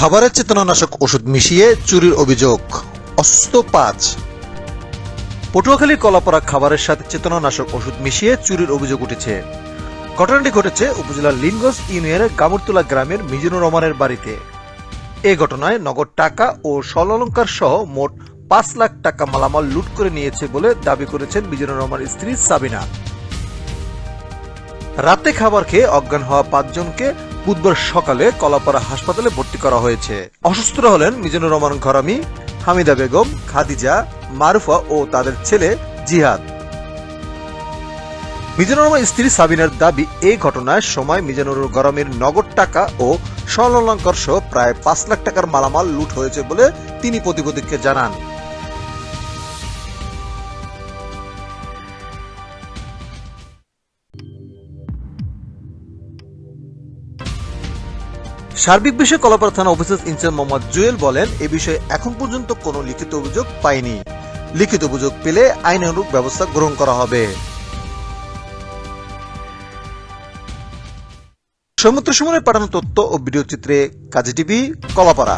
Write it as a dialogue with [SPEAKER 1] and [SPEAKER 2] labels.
[SPEAKER 1] খাবারের চেতনানাশক ওষুধ মিশিয়ে চুরির অভিযোগ। অস্ত পাঁচ। পটুয়াখালীর কলাপাড়া খাবারের সাথে চেতনানাশক ওষুধ মিশিয়ে চুরির অভিযোগ উঠেছে। ঘটনাটি ঘটেছে উপজেলার লিনগঞ্জ ইউনিয়নের গামুরতুলা গ্রামের মিজানুর রহমানের বাড়িতে। এ ঘটনায় নগদ টাকা ও স্বর্ণালঙ্কার সহ মোট পাঁচ লাখ টাকা মালামাল লুট করে নিয়েছে বলে দাবি করেছেন মিজানুর রহমানের স্ত্রী সাবিনা। রাতে খাবার খেয়ে অজ্ঞান হওয়া পাঁচজনকে বুধবার সকালে কলাপাড়া হাসপাতালে ভর্তি করা হয়েছে। অসুস্থরা হলেন মিজানুর রহমান ঘরামি, হামিদা বেগম, খাদিজা, মারুফা ও তাদের ছেলে জিহাদ। মিজানুর রহমান স্ত্রী সাবিনার দাবি, এই ঘটনায় সময় মিজানুর গরমের নগদ টাকা ও স্বর্ণালঙ্কার সহ প্রায় পাঁচ লাখ টাকার মালামাল লুট হয়েছে বলে তিনি প্রতিপদিককে জানান। সার্বিক বিষয়ে কলাপাড়া থানা অফিসার ইনচার্জ মোহাম্মদ জুয়েল বলেন, এ বিষয়ে এখন পর্যন্ত কোনো লিখিত অভিযোগ পায়নি লিখিত অভিযোগ পেলে আইনানুগ ব্যবস্থা গ্রহণ করা হবে। সমুদ্র সুমনের পাঠানো তথ্য ও ভিডিও চিত্রে কাজী টিভি, কলাপাড়া।